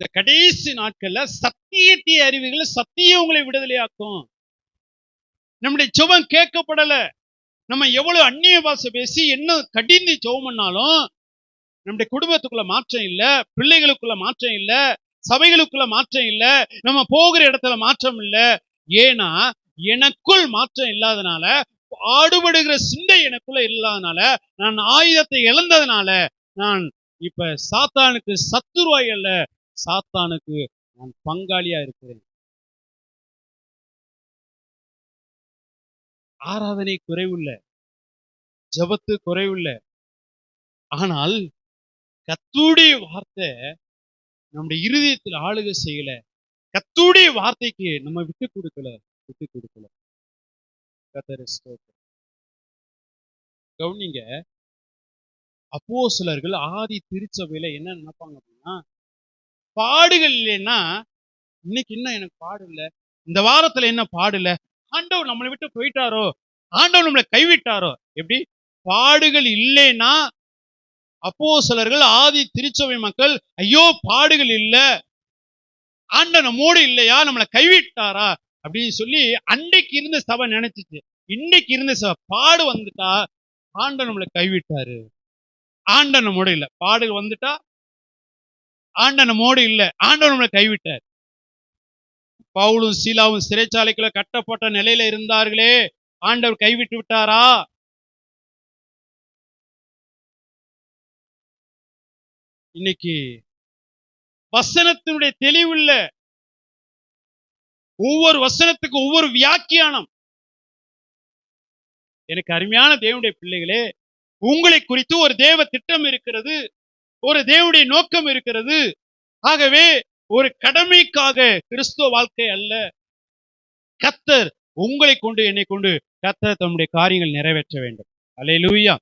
இந்த கடைசி நாட்கள்ல சத்தியத்திய அறிவுகள் சத்தியம் உங்களை விடுதலையாக்கும். நம்முடைய சுபம் கேட்கப்படல. நம்ம எவ்வளவு அந்நிய பாஷை பேசி என்ன கடிந்து ஜெபம் பண்ணாலும் நம்முடைய குடும்பத்துக்குள்ள மாற்றம் இல்ல பிள்ளைகளுக்குள்ள மாற்றம் இல்ல சபைகளுக்குள்ள மாற்றம் இல்ல நம்ம போகிற இடத்துல மாற்றம் இல்ல. ஏன்னா எனக்குள் மாற்றம் இல்லாதனால பாடுபடுகிற சிந்தை எனக்குள்ள இல்லாதனால நான் ஆயுதத்தை இழந்ததுனால நான் இப்ப சாத்தானுக்கு சத்துருவாய் அல்ல. சாத்தானுக்கு நான் பங்காளியா இருக்கிறேன். ஆராதனை குறைவுள்ள ஜபத்து குறைவுள்ள. ஆனால் கத்துடைய வார்த்தை நம்முடைய இருதயத்தில் ஆளுகை செய்யல. கத்துடைய வார்த்தைக்கு நம்ம விட்டு கொடுக்கல விட்டு கொடுக்கல. கத்தர் கவனிங்க அப்போ சிலர்கள் ஆதி திருச்சபையில என்ன நினைப்பாங்க அப்படின்னா பாடுகள் இல்லைன்னா இன்னைக்கு இன்னும் எனக்கு பாடு இந்த வாரத்துல என்ன பாடு இல்ல. ஆண்டவர் நம்மளை விட்டு போயிட்டாரோ? ஆண்டவர் நம்மளை கைவிட்டாரோ? எப்படி? பாடுகள் இல்லைன்னா அப்போ சிலர்கள் ஆதி திருச்சபை மக்கள் ஐயோ பாடுகள் இல்ல. ஆண்ட நம்மோடு இல்லையா? நம்மளை கைவிட்டாரா? அப்படின்னு சொல்லி அன்றைக்கு இருந்த சபை நினைச்சிச்சு. இன்னைக்கு இருந்த சபை பாடு வந்துட்டா ஆண்ட நம்மளை கைவிட்டாரு. ஆண்ட நம்மோட இல்ல. பாடுகள் வந்துட்டா ஆண்ட நம்மோடு இல்ல. ஆண்டவர் நம்மளை கைவிட்டார். பவுலும் சீலாவும் சிறைச்சாலைக்குள்ள கட்டப்பட்ட நிலையில இருந்தார்களே. ஆண்டவர் கைவிட்டு விட்டாரா? இன்னைக்கு வசனத்தினுடைய தெளிவுள்ள ஒவ்வொரு வசனத்துக்கு ஒவ்வொரு வியாக்கியானம். எனக்கு அருமையான தேவனுடைய பிள்ளைகளே உங்களை குறித்து ஒரு தேவ திட்டம் இருக்கிறது. ஒரு தேவனுடைய நோக்கம் இருக்கிறது. ஆகவே ஒரு கடமைக்காக கிறிஸ்துவ வாழ்க்கை அல்ல. கத்தர் உங்களை கொண்டு என்னை கொண்டு கத்தர் தம்முடைய காரியங்கள் நிறைவேற்ற வேண்டும். அல்லேலூயா